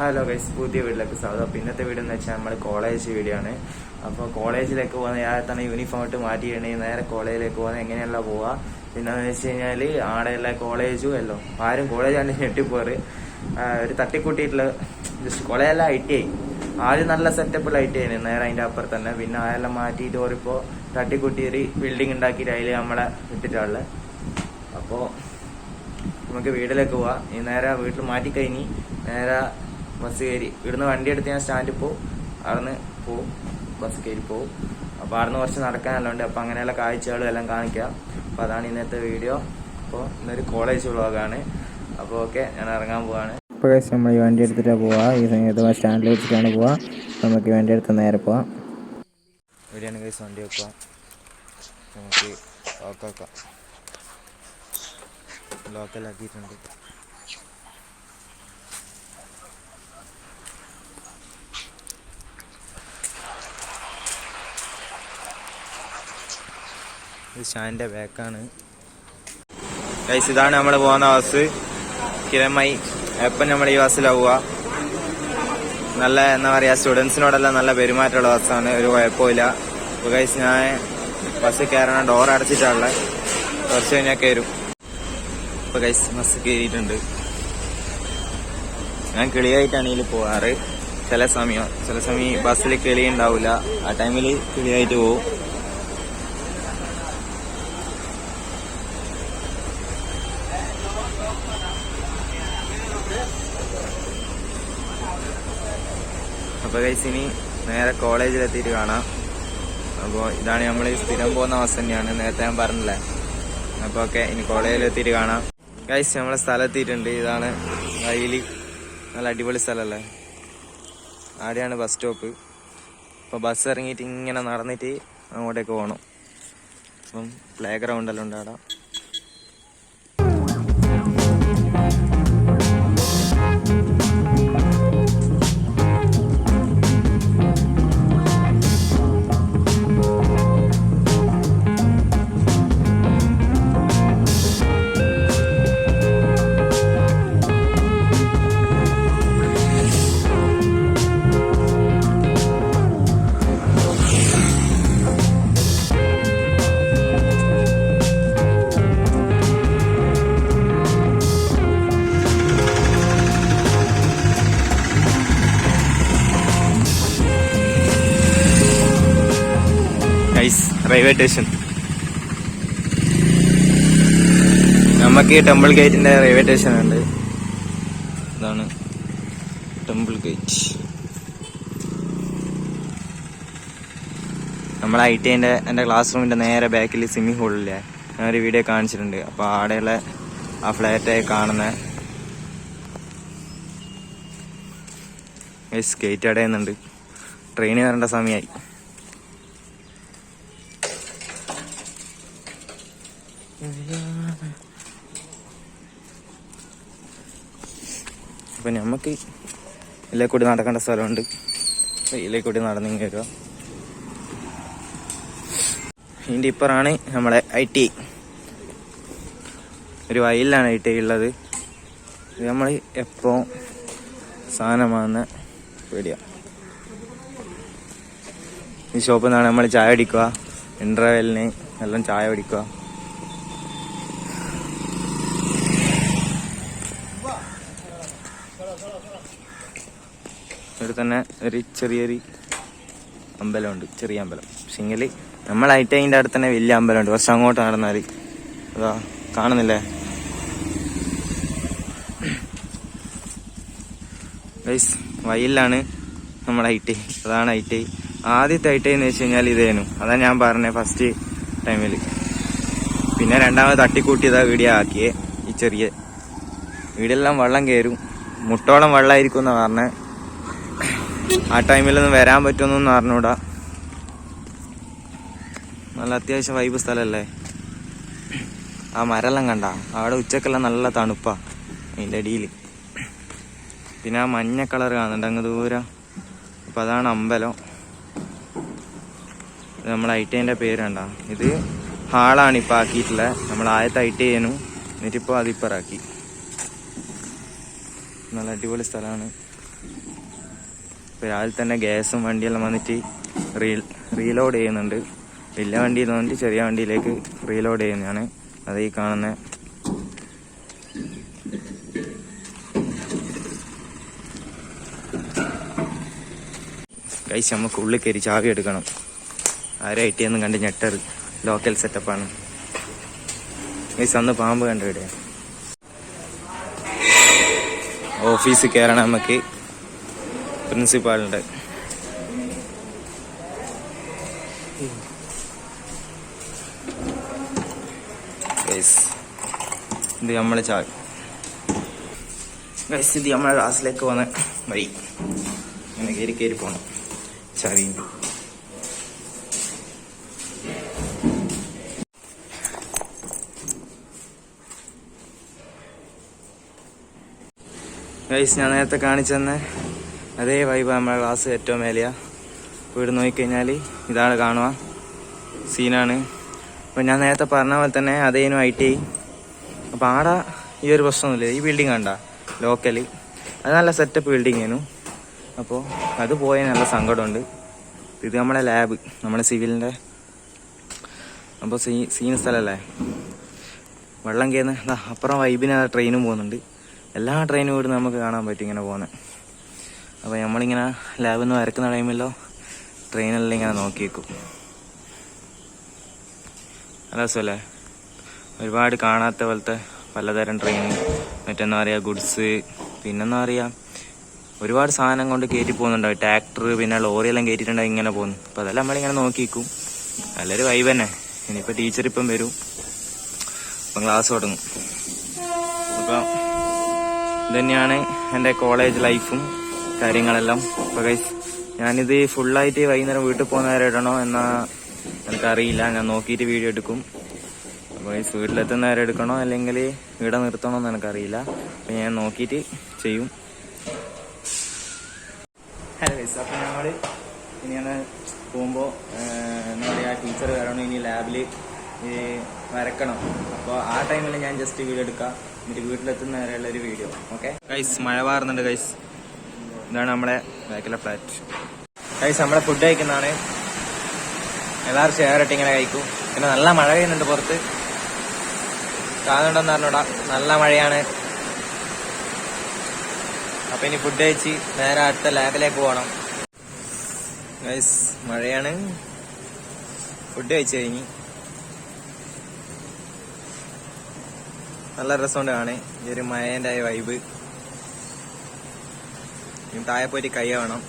Hello guys പുതിയ വീട്ടിലേക്ക് സ്വാഗതം. അപ്പോൾ ഇന്നത്തെ എന്ന് വെച്ചാൽ നമ്മൾ കോളേജ് വീഡിയോ ആണ് അപ്പോൾ കോളേജിലേക്ക് പോകുന്ന തന്നെ യൂണിഫോം ഇട്ട് മാറ്റിയിട്ടുണ്ടെങ്കിൽ നേരെ കോളേജിലേക്ക് പോകുന്നത് എങ്ങനെയല്ല പോവാ. പിന്നെ വെച്ച് കഴിഞ്ഞാൽ ആടെയുള്ള കോളേജും അല്ലോ ആരും കോളേജ് കണ്ട് ഞെട്ടിപ്പോറ് ഒരു തട്ടിക്കൂട്ടിയിട്ടുള്ള ജസ്റ്റ് കോളേജെല്ലാം ഐ ടി ഐ ആദ്യം നല്ല സെറ്റപ്പുള്ള ഐ ടി ആയിരുന്നു നേരെ അതിന്റെ അപ്പുറത്ത് തന്നെ. പിന്നെ അതെല്ലാം മാറ്റിയിട്ട് ഓറിപ്പോൾ തട്ടിക്കൂട്ടി ഒരു ബിൽഡിംഗ് ഉണ്ടാക്കിയിട്ട് അതിൽ നമ്മളെ ഇട്ടിട്ടുള്ളത് അപ്പോൾ നമുക്ക് വീട്ടിലേക്ക് പോവാം. ഈ നേരെ വീട്ടിൽ മാറ്റി കഴിഞ്ഞ് നേരെ ബസ് കയറി. ഇവിടുന്ന് വണ്ടി എടുത്ത് ഞാൻ സ്റ്റാൻഡിൽ പോവും. അവിടുന്ന് പോവും. ബസ് കയറി പോവും. അപ്പോൾ അവിടുന്ന് കുറച്ച് നടക്കാനല്ലുണ്ട് അപ്പോൾ അങ്ങനെയുള്ള കാഴ്ചകളും എല്ലാം കാണിക്കാം. അപ്പോൾ അതാണ് ഇന്നത്തെ വീഡിയോ. അപ്പോൾ ഇന്നൊരു കോളേജ് വ്ളോഗാണ് അപ്പോൾ ഓക്കെ ഞാൻ ഇറങ്ങാൻ പോവാണ്. ഇപ്പോൾ നമ്മൾ ഈ വണ്ടി എടുത്തിട്ടാണ് പോവുക ഈ സമയത്ത് സ്റ്റാൻഡിൽ വെച്ചിട്ടാണ് പോവുക നമുക്ക് ഈ വണ്ടി എടുത്ത് നേരെ പോവാം. ഇവിടെയാണ് കേസ് വണ്ടി വെക്കുക. നമുക്ക് ലോക്കാക്കാം ലോക്കലാക്കിയിട്ടുണ്ട് ഇത് ഷാന്റെ ബാക്കാണ് ഗൈസ് ഇതാണ് നമ്മൾ പോകുന്ന ബസ് കിരമായി എപ്പം നമ്മൾ ഈ ബസ്സിലാവുക നല്ല എന്താ പറയുക സ്റ്റുഡൻസിനോടെല്ലാം നല്ല പെരുമാറ്റമുള്ള ബസ്സാണ് ഒരു കുഴപ്പമില്ല അപ്പോൾ ഗൈസ് ഞാൻ ബസ്സിൽ കയറണം ഡോർ അടച്ചിട്ടാണുള്ളത് കുറച്ച് കഴിഞ്ഞാൽ കയറും ഇപ്പോൾ ഗൈസ് ബസ് കയറിയിട്ടുണ്ട്. ഞാൻ കിളിയായിട്ടാണ് ഇതിൽ പോവാറ്. ചില സമയം ചില സമയം ബസ്സിൽ കിളി ഉണ്ടാവില്ല ആ ടൈമിൽ കിളിയായിട്ട് പോവും. അപ്പോൾ ഗൈസ് ഇനി നേരെ കോളേജിലെത്തിയിട്ട് കാണാം. അപ്പോൾ ഇതാണ് നമ്മൾ സ്ഥിരം പോകുന്ന ബസ് തന്നെയാണ്. നേരത്തെ ഞാൻ പറഞ്ഞില്ലേ? അപ്പോൾ ഓക്കെ ഇനി കോളേജിലെത്തിയിട്ട് കാണാം. ഗൈസ് നമ്മളെ സ്ഥലത്തിയിട്ടുണ്ട് ഇതാണ് വയലി നല്ല അടിപൊളി സ്ഥലമല്ലേ? ആടെയാണ് ബസ് സ്റ്റോപ്പ് അപ്പോൾ ബസ് ഇറങ്ങിയിട്ട് ഇങ്ങനെ നടന്നിട്ട് അങ്ങോട്ടേക്ക് പോകണം അപ്പം പ്ലേ ഗ്രൗണ്ട് എല്ലാം ഉണ്ട് അവിടെ റെയിൽവേ സ്റ്റേഷൻ നമുക്ക് ഈ ടെമ്പിൾ ഗേറ്റിന്റെ റെയിൽവേ സ്റ്റേഷൻ ഉണ്ട്. ഇതാണ് ടെമ്പിൾ ഗേറ്റ് നമ്മൾ ഐ ടി ഐന്റെ എന്റെ ക്ലാസ് റൂമിന്റെ നേരെ ബാക്കിൽ സ്വിമ്മിംഗ് പൂളില്ലേ ഞാൻ ഒരു വീഡിയോ കാണിച്ചിട്ടുണ്ട്. അപ്പോൾ ആടെയുള്ള ആ ഫ്ലാറ്റായി കാണുന്ന ഗേറ്റ് അടയുന്നുണ്ട്. ട്രെയിൻ വരേണ്ട സമയമായി അപ്പം നമുക്ക് ഇതിലെ കൂടി നടക്കേണ്ട സ്ഥലമുണ്ട്. ഇതിലേ കൂടി നടന്നിങ്ങ് വരിക ഇതിന്റെ ഇപ്പറാണ് നമ്മളെ ഐ ടി ഒരു വയലിലാണ് ഐ ടി ഉള്ളത്. ഇത് നമ്മൾ എപ്പോൾ സാധനമാകുന്ന പേടിയാണ് ഈ ഷോപ്പിൽ നിന്നാണ് നമ്മൾ ചായ അടിക്കുക ഇന്റർവെല്ലിന് എല്ലാം ചായ കുടിക്കുക. ഇവിടെ തന്നെ ഒരു ചെറിയൊരു അമ്പലമുണ്ട് ചെറിയ അമ്പലം. പക്ഷെങ്കിൽ നമ്മൾ ഐറ്റൈന്റെ അടുത്ത് തന്നെ വലിയ അമ്പലമുണ്ട്. പക്ഷെ അങ്ങോട്ട് നടന്നാൽ അതാ കാണുന്നില്ലേ? ഗൈസ് വയലിലാണ് നമ്മൾ ഐ അതാണ് ഐ ആദ്യത്തെ ഐ എന്ന് വെച്ച് കഴിഞ്ഞാൽ ഇതേനു അതാണ് ഞാൻ പറഞ്ഞത് ഫസ്റ്റ് ടൈമിൽ പിന്നെ രണ്ടാമത് തട്ടിക്കൂട്ടിയതാ വീഡിയോ ആക്കിയേ. ഈ ചെറിയ വീടെല്ലാം വെള്ളം കയറും. മുട്ടോളം വെള്ളമായിരിക്കും എന്നാ പറഞ്ഞേ. ആ ടൈമിലൊന്നും വരാൻ പറ്റുമെന്നൊന്നും അറിഞ്ഞൂടാ. നല്ല അത്യാവശ്യം വൈബ് സ്ഥലല്ലേ? ആ മരെല്ലാം കണ്ട? അവിടെ ഉച്ചക്കെല്ലാം നല്ല തണുപ്പാ അതിന്റെ അടിയിൽ. പിന്നെ ആ മഞ്ഞ കളർ കാണുന്നുണ്ട് അങ്ങ് ദൂരം. അപ്പം അതാണ് അമ്പലം. ഇത് നമ്മൾ ഐ ടി ഐന്റെ പേര് കണ്ട. ഇത് ഹാളാണ് ഇപ്പോൾ ആക്കിയിട്ടുള്ളത് നമ്മൾ ആദ്യത്തെ ഐ ടി എന്നിട്ടിപ്പോൾ അതിപ്പറാക്കി നല്ല അടിപൊളി സ്ഥലമാണ്. ഇപ്പോൾ രാവിലെ തന്നെ ഗ്യാസും വണ്ടിയെല്ലാം വന്നിട്ട് റീ റീലോഡ് ചെയ്യുന്നുണ്ട്. വലിയ വണ്ടിയിൽ വന്നിട്ട് ചെറിയ വണ്ടിയിലേക്ക് റീലോഡ് ചെയ്യുന്നതാണ്. അത് ഈ കാണുന്ന കഴിച്ച് നമുക്ക് ഉള്ളിൽ കയറി ചാവി എടുക്കണം. ആരും ഐ ടി കണ്ട് ഞെട്ടർ ലോക്കൽ സെറ്റപ്പാണ് കൈസ് അന്ന് പാമ്പ് കണ്ടു ഇവിടെ? ഓഫീസിൽ കയറണം നമുക്ക് പ്രിൻസിപ്പാളുണ്ട് ഗൈസ് ഇത് നമ്മളെ ചാവി ഗൈസ് ഇത് നമ്മളെ ക്ലാസ്സിലേക്ക് പോകുന്ന വഴി ഇങ്ങനെ കയറി കയറി പോകണം ചാവി ഗൈസ് ഞാൻ നേരത്തെ കാണിച്ചെന്ന അതേ വൈബ് നമ്മുടെ ക്ലാസ് ഏറ്റവും മേലെയാ. വീട് നോക്കിക്കഴിഞ്ഞാൽ ഇതാണ് കാണുക. സീനാണ് അപ്പം ഞാൻ നേരത്തെ പറഞ്ഞ പോലെ തന്നെ അതേനും ഐ ടി ഐ അപ്പം ആടെ ഈ ഒരു പ്രശ്നമൊന്നുമില്ല. ഈ ബിൽഡിംഗ് കണ്ട ലോക്കലി അത് നല്ല സെറ്റപ്പ് ബിൽഡിംഗ് ആയിരുന്നു അപ്പോൾ അത് പോയ നല്ല സങ്കടമുണ്ട്. ഇത് നമ്മുടെ ലാബ് നമ്മുടെ സിവിലിന്റെ അപ്പോൾ സീ സീൻ സ്ഥലമല്ലേ വെള്ളം കയറുന്ന അപ്പുറം വൈബിന് ട്രെയിനും പോകുന്നുണ്ട്. എല്ലാ ട്രെയിനും കൂടി നമുക്ക് കാണാൻ പറ്റും ഇങ്ങനെ പോകുന്നത് അപ്പോൾ നമ്മളിങ്ങനെ ലാബിൽ നിന്ന് വരക്കുന്ന ടൈമിലോ ട്രെയിനെല്ലാം ഇങ്ങനെ നോക്കി വെക്കും നല്ല രസമല്ലേ ഒരുപാട് കാണാത്ത പോലത്തെ പലതരം ട്രെയിൻ മറ്റെന്താ പറയുക ഗുഡ്സ് പിന്നെന്താ പറയുക ഒരുപാട് സാധനം കൊണ്ട് കയറ്റി പോകുന്നുണ്ടാവും. ട്രാക്ടർ പിന്നെ ലോറിയെല്ലാം കയറ്റിയിട്ടുണ്ടാവും ഇങ്ങനെ പോകുന്നു. അപ്പോൾ അതെല്ലാം നമ്മളിങ്ങനെ നോക്കി വെക്കും നല്ലൊരു വൈബ് തന്നെ. ഇനിയിപ്പോൾ ടീച്ചർ ഇപ്പം വരും. അപ്പം ക്ലാസ് തുടങ്ങും. ഇതന്നെയാണ് എന്റെ കോളേജ് ലൈഫും കാര്യങ്ങളെല്ലാം. അപ്പോൾ ഗൈസ് ഞാനിത് ഫുള്ളായിട്ട് വൈകുന്നേരം വീട്ടിൽ പോകുന്ന നേരം ഇടണോ എന്നാ എനിക്കറിയില്ല. ഞാൻ നോക്കിയിട്ട് വീഡിയോ എടുക്കും. അപ്പോൾ ഗൈസ് വീട്ടിലെത്തുന്ന നേരം എടുക്കണോ അല്ലെങ്കിൽ ഇവിടെ നിർത്തണോ എന്ന് എനിക്കറിയില്ല. അപ്പം ഞാൻ നോക്കിയിട്ട് ചെയ്യും. ഹലോ ഗൈസ് അപ്പം ഞങ്ങൾ ഇനി ഞാൻ പോകുമ്പോൾ എന്താ പറയുക ടീച്ചർ വരണം ഇനി ലാബിൽ വരക്കണം. അപ്പോൾ ആ ടൈമിൽ ഞാൻ ജസ്റ്റ് വീഡിയോ എടുക്കാം. എന്നിട്ട് വീട്ടിലെത്തുന്ന വരെയുള്ള ഒരു വീഡിയോ ഓക്കെ ഗൈസ് മഴ പാറുന്നുണ്ട് ഗൈസ് ഇതാണ് നമ്മുടെ ബാക്കിലെ ഫ്ലാറ്റ് ഗൈസ് നമ്മളെ ഫുഡ് കഴിക്കുന്നതാണ്. എല്ലാവരും ഷെയർ ഇങ്ങനെ കഴിക്കും. പിന്നെ നല്ല മഴ പെയ്യുന്നുണ്ട് പുറത്ത്. കാണുന്നുണ്ടെന്ന് പറഞ്ഞൂടാ നല്ല മഴയാണ്. അപ്പൊ ഇനി ഫുഡ് കഴിച്ച് നേരെ അടുത്ത ലാബിലേക്ക് പോകണം. ഗൈസ് മഴയാണ്. ഫുഡ് കഴിച്ചു കഴിഞ്ഞ്. നല്ല രസമുണ്ട് കാണേ ഈ ഒരു മഴേന്റെ വൈബ് ഇനി താഴെ പോയിട്ട് കൈ വേണം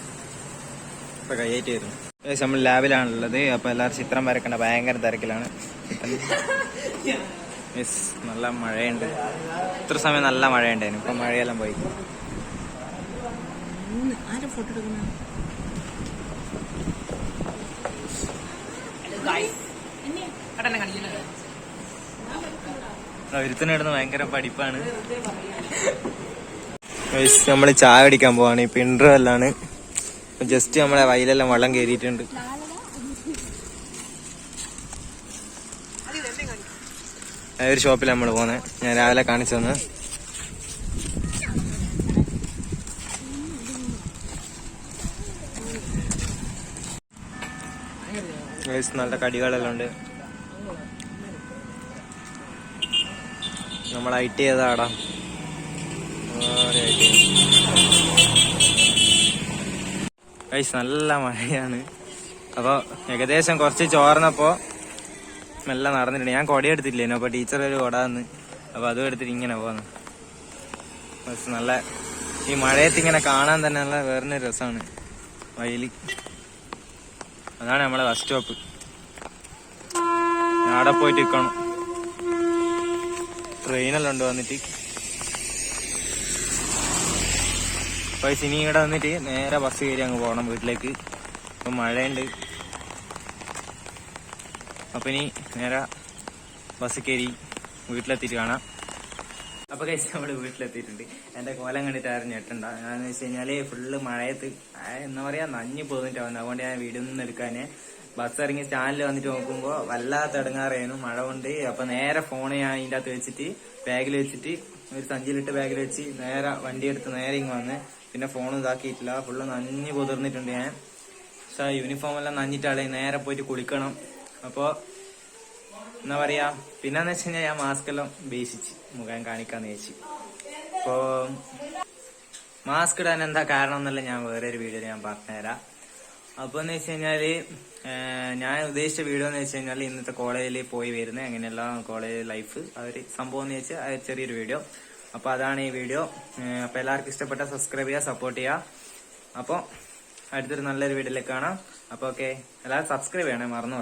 ഇപ്പൊ കൈയായിട്ട് വരുന്നു. നമ്മൾ ലാബിലാണുള്ളത്. അപ്പൊ എല്ലാവരും ചിത്രം വരക്കണ്ട ഭയങ്കര തിരക്കിലാണ്. മിസ് നല്ല മഴയുണ്ട്. ഇത്ര സമയം നല്ല മഴയുണ്ടായിരുന്നു. ഇപ്പൊ മഴയെല്ലാം പോയി. ആരെ ഫോട്ടോ എടുക്കുന്ന ഒരുത്തനിടുന്ന ഭയങ്കര പഠിപ്പാണ്. നമ്മൾ ചായ അടിക്കാൻ പോവാണ്. ഇപ്പൊ ഇന്റർവെല്ലാണ് ജസ്റ്റ് നമ്മളെ വയലെല്ലാം വെള്ളം കയറിയിട്ടുണ്ട് ഒരു ഷോപ്പിൽ നമ്മൾ പോകുന്നത് ഞാൻ രാവിലെ കാണിച്ചു തന്നു. നല്ല കടികളെല്ലാം ഉണ്ട്. നമ്മൾ ഐ ടി ചെയ്താടാ ഗൈസ് നല്ല മഴയാണ്. അപ്പോൾ ഏകദേശം കുറച്ച് ചോർന്നപ്പോൾ മെല്ലെ നടന്നിട്ടുണ്ട്. ഞാൻ കൊടി എടുത്തില്ലേനു അപ്പോൾ ടീച്ചർ ഒരു കൊട തന്ന് അപ്പോൾ അതും എടുത്തിട്ട് ഇങ്ങനെ പോന്നു. ബസ് നല്ല ഈ മഴയത്ത് ഇങ്ങനെ കാണാൻ തന്നെ നല്ല വേറെ രസമാണ് വയലി. അതാണ് നമ്മളെ ബസ് സ്റ്റോപ്പ്. അവിടെ പോയിട്ട് നിൽക്കണം ട്രെയിനെല്ലാം ഉണ്ട് വന്നിട്ട് പൈസ ഇനി ഇവിടെ വന്നിട്ട് നേരെ ബസ് കയറി അങ്ങ് പോകണം വീട്ടിലേക്ക്. ഇപ്പം മഴയുണ്ട്. അപ്പൊ ഇനി നേരെ ബസ് കയറി വീട്ടിലെത്തിയിട്ട് കാണാം. അപ്പൊ കഴിച്ച് നമ്മൾ വീട്ടിലെത്തിയിട്ടുണ്ട്. എന്റെ കോലം കണ്ടിട്ട് ആരും ഞെട്ടണ്ട. ഞാന്ന് വെച്ച് കഴിഞ്ഞാൽ ഫുള്ള് മഴയത്ത് എന്താ പറയാ നഞ്ഞു പോന്നിട്ട് വന്നത് അതുകൊണ്ട് ഞാൻ വീഡിയോ നിന്ന് എടുക്കാന് ബസ് ഇറങ്ങി സ്റ്റാൻഡിൽ വന്നിട്ട് നോക്കുമ്പോ വല്ലാത്ത ഇടങ്ങാറായിരുന്നു മഴ കൊണ്ട്. അപ്പൊ നേരെ ഫോൺ ഞാൻ അതിന്റെ അകത്ത് വെച്ചിട്ട് ബാഗിൽ വെച്ചിട്ട് ഒരു സഞ്ചിയിലിട്ട് ബാഗിൽ വെച്ച് നേരെ വണ്ടി എടുത്ത് നേരെ ഇങ്ങ് വന്ന്. പിന്നെ ഫോൺ ഇതാക്കിയിട്ടില്ല. ഫുള്ള് നഞ്ഞ് കുതിർന്നിട്ടുണ്ട് ഞാൻ. പക്ഷെ യൂണിഫോം എല്ലാം നഞ്ഞിട്ടാളെ നേരെ പോയിട്ട് കുളിക്കണം. അപ്പോ എന്താ പറയാ? പിന്നെന്ന് വെച്ച് കഴിഞ്ഞാൽ ഞാൻ മാസ്ക് എല്ലാം ബേസിച്ച് മുഖം കാണിക്കാന്ന് വെച്ച് അപ്പോ മാസ്ക് ഇടാൻ എന്താ കാരണം എന്നല്ല ഞാൻ വേറെ ഒരു വീഡിയോ ഞാൻ പറഞ്ഞുതരാം. അപ്പൊ എന്ന് വെച്ച് കഴിഞ്ഞാൽ ഞാൻ ഉദ്ദേശിച്ച വീഡിയോ എന്ന് വെച്ച് കഴിഞ്ഞാൽ ഇന്നത്തെ കോളേജിൽ പോയി വരുന്നത് അങ്ങനെയുള്ള കോളേജ് ലൈഫ് ആ ഒരു സംഭവം എന്ന് വെച്ചാൽ ചെറിയൊരു വീഡിയോ. അപ്പൊ അതാണ് ഈ വീഡിയോ. അപ്പോൾ അപ്പൊ എല്ലാവർക്കും ഇഷ്ടപ്പെട്ട സബ്സ്ക്രൈബ് ചെയ്യുക സപ്പോർട്ട് ചെയ്യുക. അപ്പൊ അടുത്തൊരു നല്ലൊരു വീഡിയോയിലേക്ക് കാണാം. അപ്പൊ ഓക്കെ എല്ലാവരും സബ്സ്ക്രൈബ് ചെയ്യണേ മറന്നു